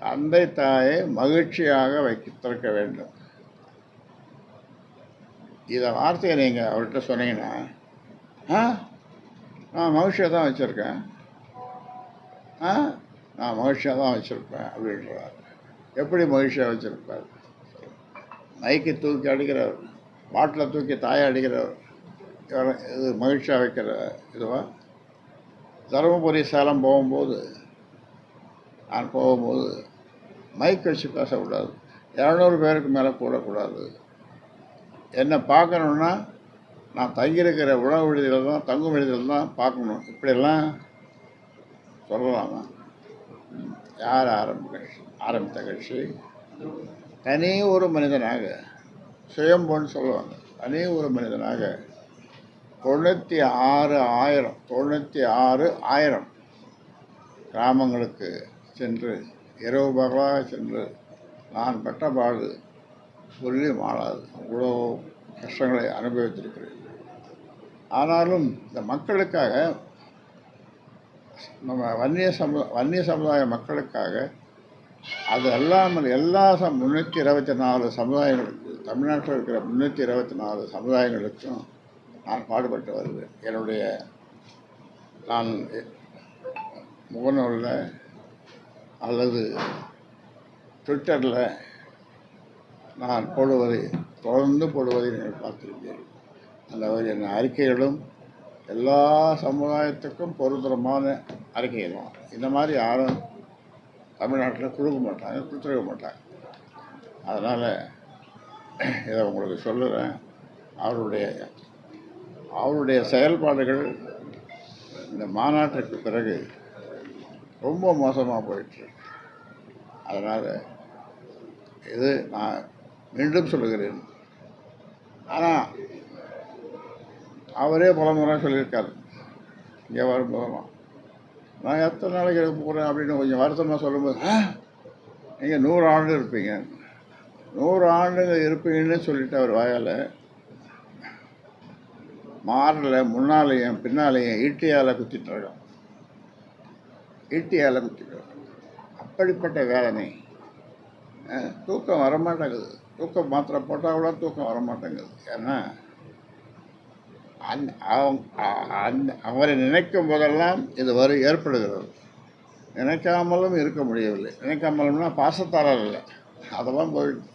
தந்தை தாயை மகிழ்ச்சியாக வைத்திருக்க வேண்டும். இதை வார்த்தையை நீங்கள் அவர்கிட்ட சொன்னீங்கன்னா ஆ? நான் மகிழ்ச்சியாக தான் வச்சுருக்கேன். ஆ? நான் மகிழ்ச்சியாக தான் வச்சுருப்பேன் அப்படின்றார். எப்படி மகிழ்ச்சியாக வச்சுருப்பார்? மைக்கை தூக்கி அடிக்கிறவர் பாட்டில் தூக்கி தாயை அடிக்கிறவர் இவர் இது மகிழ்ச்சியாக வைக்கிற இதுவா? தருமபுரி சேலம் போகும்போது நான் போகும்போது மைக் வச்சு பேசக்கூடாது. இரநூறு பேருக்கு மேலே கூடக்கூடாது என்னை பார்க்கணுன்னா நான் தங்கியிருக்கிற உணவு விடுதியில் தான் தங்கும் விடுதியில் தான் பார்க்கணும். இப்படியெல்லாம் சொல்லலாமா? யார் ஆரம்ப கட்சி? ஆரம்பித்த கட்சி? தனி ஒரு மனிதனாக சுயம்போன்னு சொல்லுவாங்க. தனி ஒரு மனிதனாக தொண்ணூற்றி ஆறு ஆயிரம் தொண்ணூற்றி ஆறு ஆயிரம் கிராமங்களுக்கு சென்று இரவு பகலாக சென்று நான் பட்ட பாடு சொல்லி மாறாது. அவ்வளோ கஷ்டங்களை அனுபவித்திருக்கிறேன். ஆனாலும் இந்த மக்களுக்காக நம்ம வன்னிய சமு வன்னிய சமுதாய மக்களுக்காக அது அல்லாமல் எல்லா சம் முந்நூற்றி இருபத்தி நாலு சமுதாயங்களுக்கு தமிழ்நாட்டில் இருக்கிற முந்நூற்றி இருபத்தி நாலு சமுதாயங்களுக்கும் நான் பாடுபட்டு வருவேன். என்னுடைய நான் முகநூலில் அல்லது ட்விட்டரில் நான் போடுவதை தொடர்ந்து போடுவதை நீங்கள் பார்த்திருப்பீர்கள். அந்த வகையான அறிக்கைகளும் எல்லா சமுதாயத்துக்கும் பொருத்தரமான அறிக்கைகள் தான் இந்த மாதிரி யாரும் தமிழ்நாட்டில் கொடுக்க மாட்டாங்க கொடுத்துருக்க மாட்டாங்க. அதனால் இதை உங்களுக்கு சொல்லுறேன். அவருடைய அவருடைய செயல்பாடுகள் இந்த மாநாட்டிற்கு பிறகு ரொம்ப மோசமாக போயிட்டு அதனால் இது நான் மீண்டும் சொல்லுகிறேன். ஆனால் அவரே பல முறை சொல்லியிருக்காரு. இங்கே வரும்போதெல்லாம் நான் எத்தனை நாளைக்கு எடுக்க போகிறேன் அப்படின்னு கொஞ்சம் வருத்தமாக சொல்லும்போது நீங்கள் நூறு ஆண்டு இருப்பீங்க. நூறு ஆண்டுங்க இருப்பீங்கன்னு சொல்லிட்டு அவர் வாயால் மாரில் முன்னாலேயும் பின்னாலேயும் ஈட்டியால் குத்திட்டு ஈட்டி ஈட்டியால் அப்படிப்பட்ட வேதனை. தூக்கம் வரமாட்டேங்குது. தூக்கம் மாத்திரை போட்டால் கூட தூக்கம் வரமாட்டேங்குது. ஏன்னா அந் அவங்க அந் அந்த அவரை நினைக்கும் போதெல்லாம் இது வரும் ஏற்படுகிறது. நினைக்காமலும் இருக்க முடியவில்லை. நினைக்காமலும்னா பாசத்தாளர் இல்லை அதெல்லாம் போயிடுது.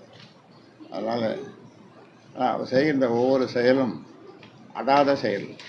அதனால் செய்கின்ற ஒவ்வொரு செயலும் அடாத செயல்.